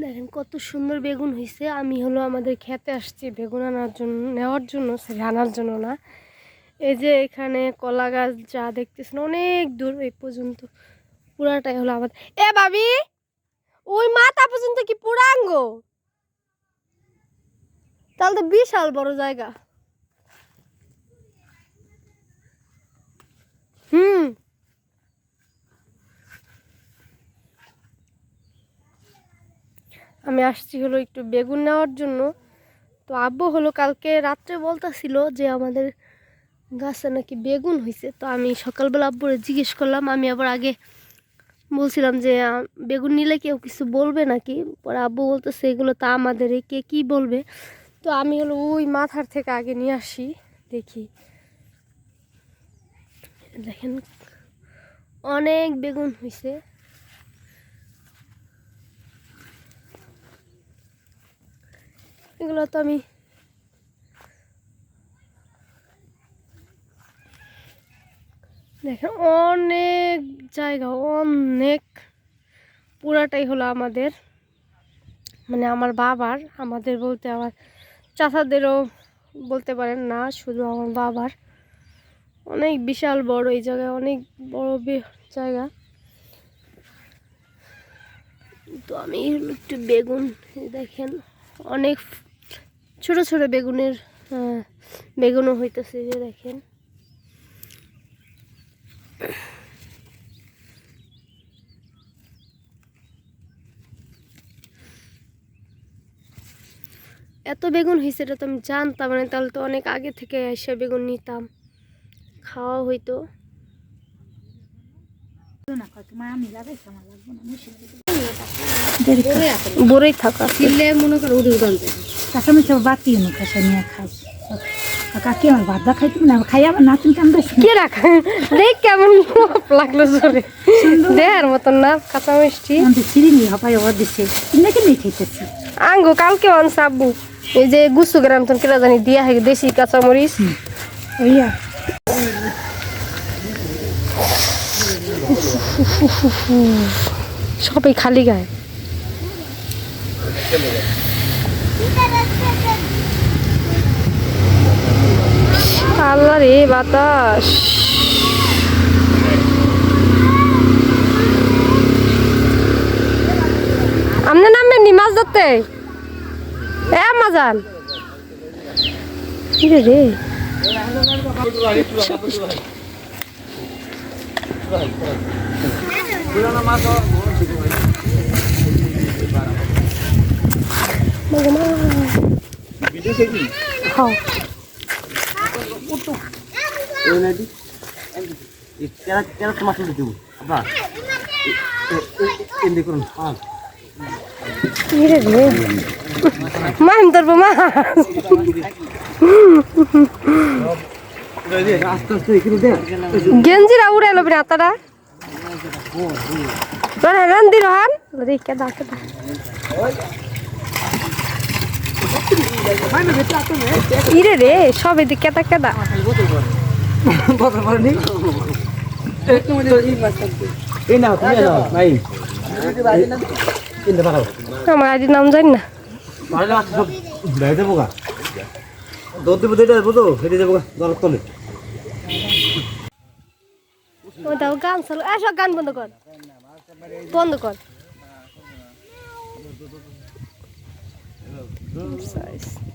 দেখেন, কত সুন্দর বেগুন হয়েছে আমি হলো আমাদের খেতে আসছি বেগুন আনার জন্য, নেওয়ার জন্য, সরি, আনার জন্য না। এই যে এখানে কলা গাছ যা দেখতেছেন, অনেক দূর এই পর্যন্ত। পুরাটাই হলো আমাদের। এ ভাবি, ওই মাথা পর্যন্ত কি পুরাঙ্গ? তাহলে তো বিশাল বড় জায়গা। হুম। আমি আসছি হলো একটু বেগুন নেওয়ার জন্য। তো আব্বু হলো কালকে রাত্রে বলতাছিল যে আমাদের গাছে নাকি বেগুন হয়েছে তো আমি সকালবেলা আব্বুরে জিজ্ঞেস করলাম, আমি আবার আগে বলছিলাম যে বেগুন নিলে কেউ কিছু বলবে নাকি? পরে আব্বু বলতেছে, এগুলো তা আমাদের কে কি বলবে? তো আমি হলো ওই মাথার থেকে আগে নিয়ে আসি, দেখি। দেখেন, অনেক বেগুন হয়েছে এগুলো তো আমি দেখেন, অনেক জায়গা, অনেক, পুরাটাই হলো আমাদের মানে আমার বাবার, আমাদের বলতে আমার চাচাদেরও বলতে পারেন না, শুধু আমার বাবার। অনেক বিশাল বড় এই জায়গায়, অনেক বড় জায়গা। তো আমি একটু বেগুন দেখেন, অনেক ছোট ছোট বেগুনের বেগুনও হইতেছে যে দেখেন। এত বেগুন হয়েছে এটা তো আমি জানতাম মানে তাহলে তো অনেক আগে থেকে এসে বেগুন নিতাম। খাওয়া হইতো। বড়ই থাকা কিনলে মনে করো উড়ান দেবে কাঁচামি সব বাতি এনে কাঁচা নিয়ে খাই কাকি আমার ভাত দা খাইতে না খাই আমার নাচুন কাম দেশ কে রাখা? দেখ কেমন লাগল জোরে। দেয়ার মতন না কাঁচা মিষ্টি চিরিনি হপাই ওর দিছে। কিনে কিনে খাইতেছি? আঙ্গো কালকে আনছে আব্বু এই যে গুসু গ্রাম তো কেনা জানি দিয়া হয় দেশি কাঁচা মরিচ ওইয়া সবাই খালি গায়ে। আল্লাহ রে বাতাস। আপনি নামবেন নি মাছ ধরতে? এ মাজান রে মাছ দেবো আপনার এমনি করুন হ্যাঁ কি রে রে মাছ ধরবো মাছ দে গেঞ্জিরা উড়ে এলো রাতারা তোরা রান্দি রহান রে কেদা কেদা ইরে রে, সব এদিকে কেদা কেদা। আমার আইডি নাম জানি না। গান গান বন্ধ কর। বন্ধ কর।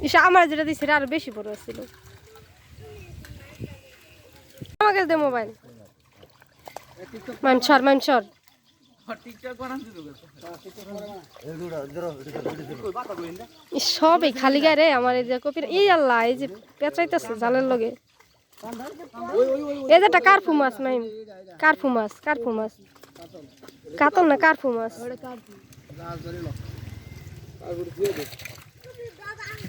ইসা, আমার যেটা এটা আরও বেশি বড় ছিল। আমার দে মোবাইল। মাইম ছর মাইম সবই খালি গায়ে রে আমার এই যে কপির এই আল্লাহ, এই যে পেঁচাইতেছে জালের লগে। এই যে একটা কার্ফু মাছ, মাইম। কার্ফু মাছ কার্ফু মাছ। কাতল না, কার্ফু মাছ।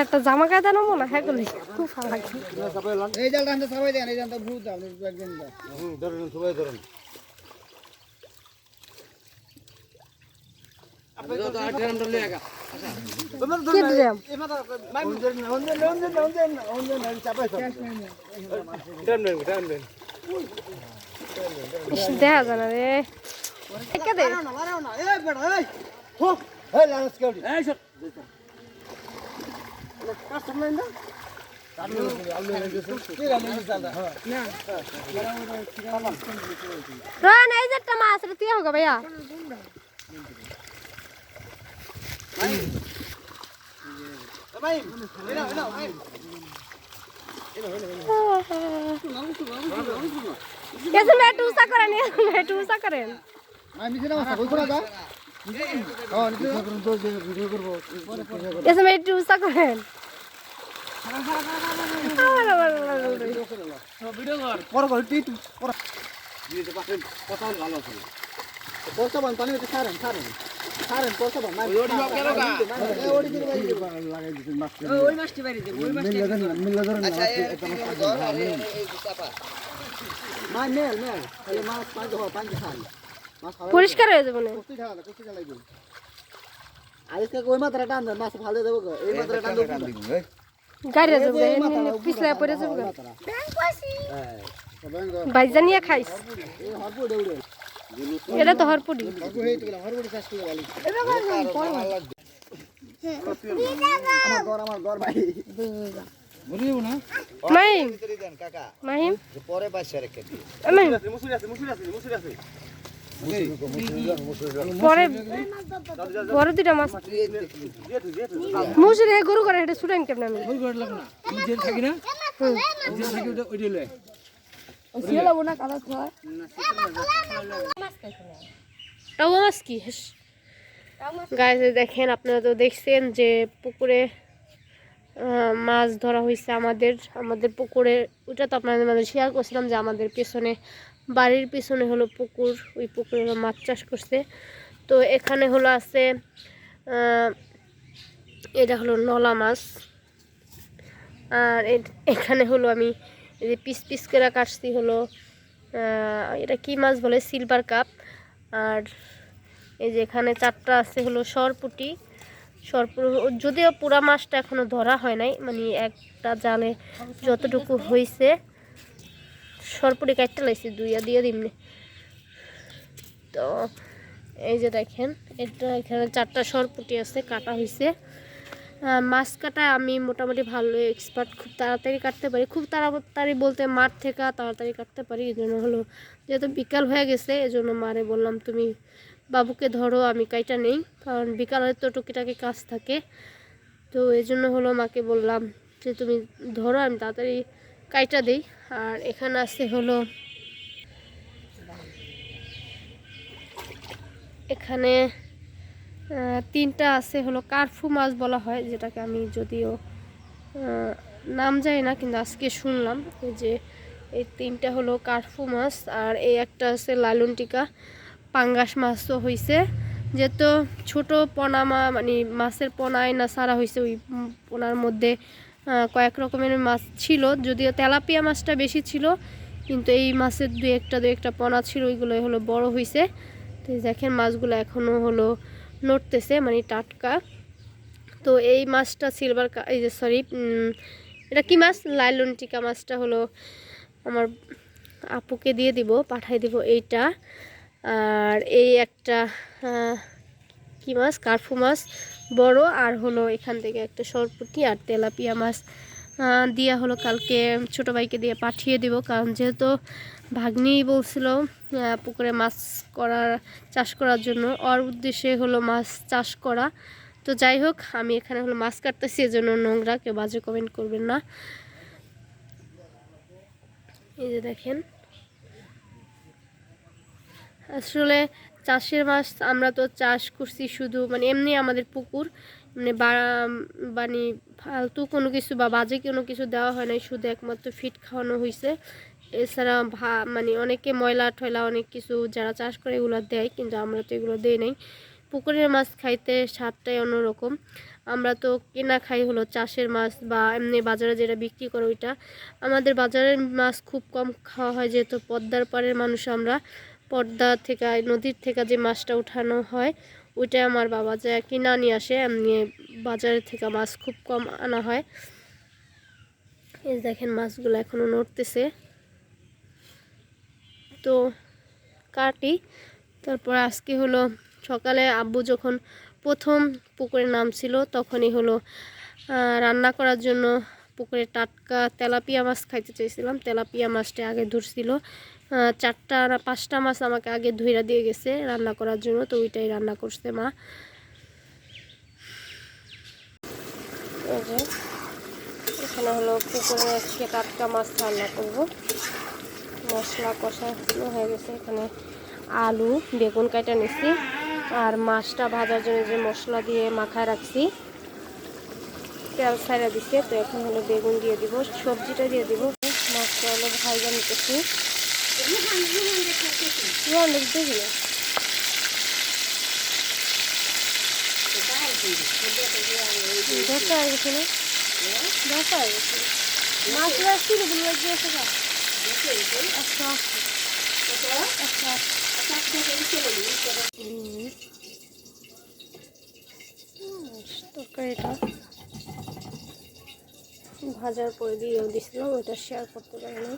একটা জামা কায়দা নেব না? হ্যাঁ গুলি। খুব ভালো লাগে। এই জালটা আমরা সবাই দেন এই জালটা ভূত দাও একদিন ধরুন সবাই ধরুন দেখা যায় না রে। মাছ তুই হোক ভাইয়া। এসে মে টুসা করেন এসে মে টুসা করেন এসে মে টুসা করেন আবার, আবার, আবার, আবার। পরে করে তুই পরে কথা ভালো আছে পয়সা বান পানি হচ্ছে সারেন সারেন সারেন পয়সা বান মাই ওড়ি বাপ গেল গা ওড়ি দিলে লাগাই দিছে মাছ ওই ওই মিল মিল ধরেন মাই মেল মেল এই মাছ পাঁচ হয় পাঁচ খাওয়া পরিষ্কার হয়ে যাবে না আজকে কই মাত্রা টান মাছ ভালো দেবো গো। এই মাত্রা টান দেবো গাড়ি যাবে পিছলে পড়ে যাবে খাইস এটা তো হরপুরি আমার ঘর আমার ঘর ভাই বুঝিও না? মাহিম। কাকা মাহিম পরে বাইশে রেখে মাহিম মুসুরি আছে মুসুরি আছে মুসুরি আছে পরে বড় দুটা মাছ মুসুরি গরু করে এটা ছুটাইন কেমন আমি? শিয়ালাবো না। কালা খাওয়া টাও মাছ কি? গাছ দেখেন আপনারা তো দেখছেন যে পুকুরে মাছ ধরা হয়েছে আমাদের আমাদের পুকুরে। ওটা তো আপনাদের মাঝে শেয়ার করছিলাম যে আমাদের পেছনে, বাড়ির পেছনে হলো পুকুর, ওই পুকুরে হলো মাছ চাষ করছে। তো এখানে হলো আছে এটা হলো নলা মাছ। আর এখানে হলো আমি এই যে পিস পিস করে কাটছি হলো এটা কি মাছ বলে? সিলভার কাপ আর এই যে এখানে চারটা আছে হলো সরপুটি। সরপু যদিও পুরা মাছটা এখনও ধরা হয় নাই মানে একটা জালে যতটুকু হয়েছে সরপুটি কাটতে লাগছে দুইয়া দিয়ে দিমনি। তো এই যে দেখেন, এটা এখানে চারটা সরপুটি আছে, কাটা হয়েছে মাছ কাটা আমি মোটামুটি ভালো এক্সপার্ট খুব তাড়াতাড়ি কাটতে পারি। খুব তাড়াতাড়ি বলতে মাঠ থেকে তাড়াতাড়ি কাটতে পারি, এই জন্য হলো, যেহেতু বিকাল হয়ে গেছে এই জন্য মারে বললাম তুমি বাবুকে ধরো, আমি কাইটা নেই, কারণ বিকালে তো টুকিটাকি কাজ থাকে। তো এই জন্য হলো মাকে বললাম যে, তুমি ধরো, আমি তাড়াতাড়ি কাইটা দিই। আর এখানে আছে হলো, এখানে তিনটা আছে হলো কার্ফু মাছ বলা হয়, যেটাকে আমি যদিও নাম জানি না, কিন্তু আজকে শুনলাম। যে, এই তিনটা হলো কার্ফু মাছ, আর এই একটা আছে লালুন টিকা। পাঙ্গাস মাছও হয়েছে যেহেতু ছোট পোনা মানে মাছের পোনায় না সারা হয়েছে ওই পোনার মধ্যে কয়েক রকমের মাছ ছিল। যদিও তেলাপিয়া মাছটা বেশি ছিল, কিন্তু এই মাছের দু একটা দু একটা পোনা ছিল ওইগুলো হলো বড় হয়েছে তো দেখেন মাছগুলো এখনও হলো নড়তেছে মানে টাটকা। তো এই মাছটা সিলভার এই যে সরি এটা কি মাছ? লাইলন টিকা মাছটা হলো, আমার আপুকে দিয়ে দিব, পাঠাই দিব এইটা। আর এই একটা কি মাছ? কার্ফু মাছ। বড়। আর হলো এখান থেকে একটা সরপুটি আর তেলাপিয়া মাছ। দিয়া হলো কালকে ছোট ভাইকে দিয়ে পাঠিয়ে দিব। কারণ যেহেতু ভাগ্নি বলছিল পুকুরে মাছ করার, চাষ করার জন্য। ওর উদ্দেশ্যে হলো মাছ চাষ করা। তো যাই হোক, আমি এখানে হলো মাছ কাটতেছি। এজন্য নোংরা, কেউ বাজে কমেন্ট করবেন না। এই যে দেখেন। আসলে চাষের মাছ আমরা তো চাষ করছি শুধু মানে এমনি আমাদের পুকুর মানে মানে ফালতু কোনো কিছু বা বাজে কোনো কিছু দেওয়া হয় নাই, শুধু একমাত্র ফিট খাওয়ানো হয়েছে এছাড়া ভা মানে অনেকে ময়লা ঠয়লা অনেক কিছু যারা চাষ করে এগুলো দেয়, কিন্তু আমরা তো এগুলো দেই নাই। পুকুরের মাছ খাইতে স্বাদটাই অন্যরকম। আমরা তো কেনা খাই হলো চাষের মাছ বা এমনি বাজারে যেটা বিক্রি করে ওইটা। আমাদের বাজারের মাছ খুব কম খাওয়া হয়, যেহেতু পদ্মার পাড়ের মানুষ আমরা। পদ্মা থেকে, নদীর থেকে যে মাছটা উঠানো হয় ওইটাই আমার বাবা যা কিনা নিয়ে আসে, এমনি বাজারে থেকে মাছ খুব কম আনা হয়। এই দেখেন মাছগুলো এখনও নড়তেছে। তো কাটি, তারপর আজকে হলো সকালে আব্বু যখন প্রথম পুকুরে নামছিল, তখনই হলো রান্না করার জন্য পুকুরে টাটকা তেলাপিয়া মাছ খাইতে চাইছিলাম। তেলাপিয়া মাছটা আগে ধরছিল চারটা না পাঁচটা মাছ আমাকে আগে ধুইরা দিয়ে গেছে রান্না করার জন্য, তো ওইটাই রান্না করছে মা। এখানে হলো পুকুরে আজকে টাটকা মাছ রান্না করব। মশলা কষানো হয়ে গেছে, এখানে আলু, বেগুন কাটা নিছি, আর মাছটা ভাজার জন্য যে মশলা দিয়ে মাখায় রাখছি, তেল ছাড়া দিছে, তো এখন হলো বেগুন দিয়ে দিব, সবজিটা দিয়ে দিব। মাছটা হলো ভাজা নিতেছি। না গিয়েছে আচ্ছা আচ্ছা হুম। তরকারিটা ভাজার পরে দিয়েও দিছিলাম ওইটা শেয়ার করতে পারি না।